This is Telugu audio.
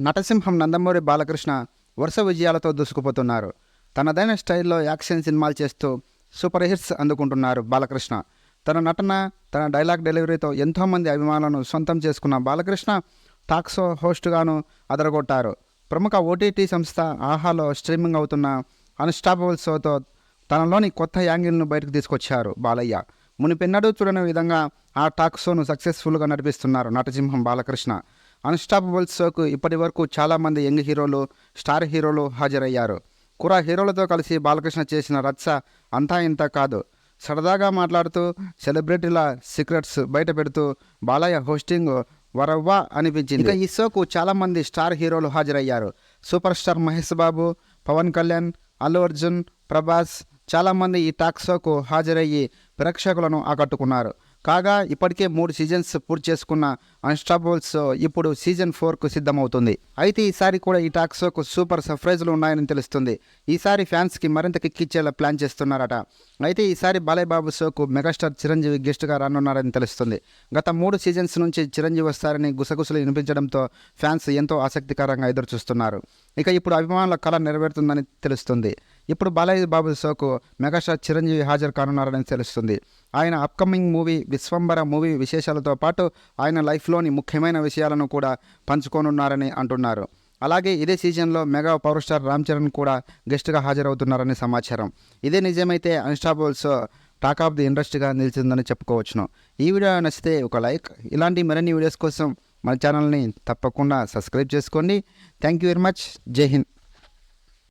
నటసింహం నందమూరి బాలకృష్ణ వరుస విజయాలతో దూసుకుపోతున్నారు. తనదైన స్టైల్లో యాక్షన్ సినిమాలు చేస్తూ సూపర్ హిట్స్ అందుకుంటున్నారు బాలకృష్ణ. తన నటన తన డైలాగ్ డెలివరీతో ఎంతోమంది అభిమానులను సొంతం చేసుకున్న బాలకృష్ణ టాక్ షో హోస్ట్గాను అదరగొట్టారు. ప్రముఖ ఓటీటీ సంస్థ ఆహాలో స్ట్రీమింగ్ అవుతున్న అన్స్టాపబుల్ షోతో తనలోని కొత్త యాంగిల్ను బయటకు తీసుకొచ్చారు బాలయ్య. మునిపెన్నడూ చూడని విధంగా ఆ టాక్ షోను సక్సెస్ఫుల్గా నడిపిస్తున్నారు నటసింహం బాలకృష్ణ. అన్స్టాపబుల్ షోకు ఇప్పటి వరకు చాలామంది యంగ్ హీరోలు స్టార్ హీరోలు హాజరయ్యారు. కురా హీరోలతో కలిసి బాలకృష్ణ చేసిన రచ్చ అంతా ఇంత కాదు. సరదాగా మాట్లాడుతూ సెలబ్రిటీల సీక్రెట్స్ బయట పెడుతూ బాలయ్య హోస్టింగ్ వరవ్వా అనిపించింది. ఇక ఈ షోకు చాలామంది స్టార్ హీరోలు హాజరయ్యారు. సూపర్ స్టార్ మహేష్ బాబు పవన్ కళ్యాణ్ అల్లు అర్జున్ ప్రభాస్ చాలామంది ఈ టాక్ షోకు హాజరయ్యి ప్రేక్షకులను ఆకట్టుకున్నారు. కాగా ఇప్పటికే మూడు సీజన్స్ పూర్తి చేసుకున్న అన్స్టాపబుల్స్ ఇప్పుడు సీజన్ ఫోర్కు సిద్ధమవుతుంది. అయితే ఈసారి కూడా ఈ టాక్ షోకు సూపర్ సర్ప్రైజ్లు ఉన్నాయని తెలుస్తుంది. ఈసారి ఫ్యాన్స్కి మరింత కిక్కిచ్చేలా ప్లాన్ చేస్తున్నారట. అయితే ఈసారి బాలయ్యబాబు షోకు మెగాస్టార్ చిరంజీవి గెస్ట్గా రానున్నారని తెలుస్తుంది. గత మూడు సీజన్స్ నుంచి చిరంజీవి వస్తారని గుసగుసలు వినిపించడంతో ఫ్యాన్స్ ఎంతో ఆసక్తికరంగా ఎదురుచూస్తున్నారు. ఇక ఇప్పుడు అభిమానుల కళ నెరవేరుతుందని తెలుస్తుంది. ఇప్పుడు బాలయ్య బాబు షోకు మెగాస్టార్ చిరంజీవి హాజరు కానున్నారని తెలుస్తుంది. ఆయన అప్కమింగ్ మూవీ విశ్వంబర మూవీ విశేషాలతో పాటు ఆయన లైఫ్లోని ముఖ్యమైన విషయాలను కూడా పంచుకోనున్నారని అంటున్నారు. అలాగే ఇదే సీజన్లో mega power star Ram Charan కూడా గెస్ట్గా హాజరవుతున్నారని సమాచారం. ఇదే నిజమైతే అన్స్టాబుల్స్ టాక్ ఆఫ్ ది ఇండస్ట్రీగా నిలిచిందని చెప్పుకోవచ్చును. ఈ వీడియో నచ్చితే ఒక లైక్ ఇలాంటి మరిన్ని వీడియోస్ కోసం మన ఛానల్ని తప్పకుండా సబ్స్క్రైబ్ చేసుకోండి. థ్యాంక్ యూ వెరీ మచ్ జై హింద్.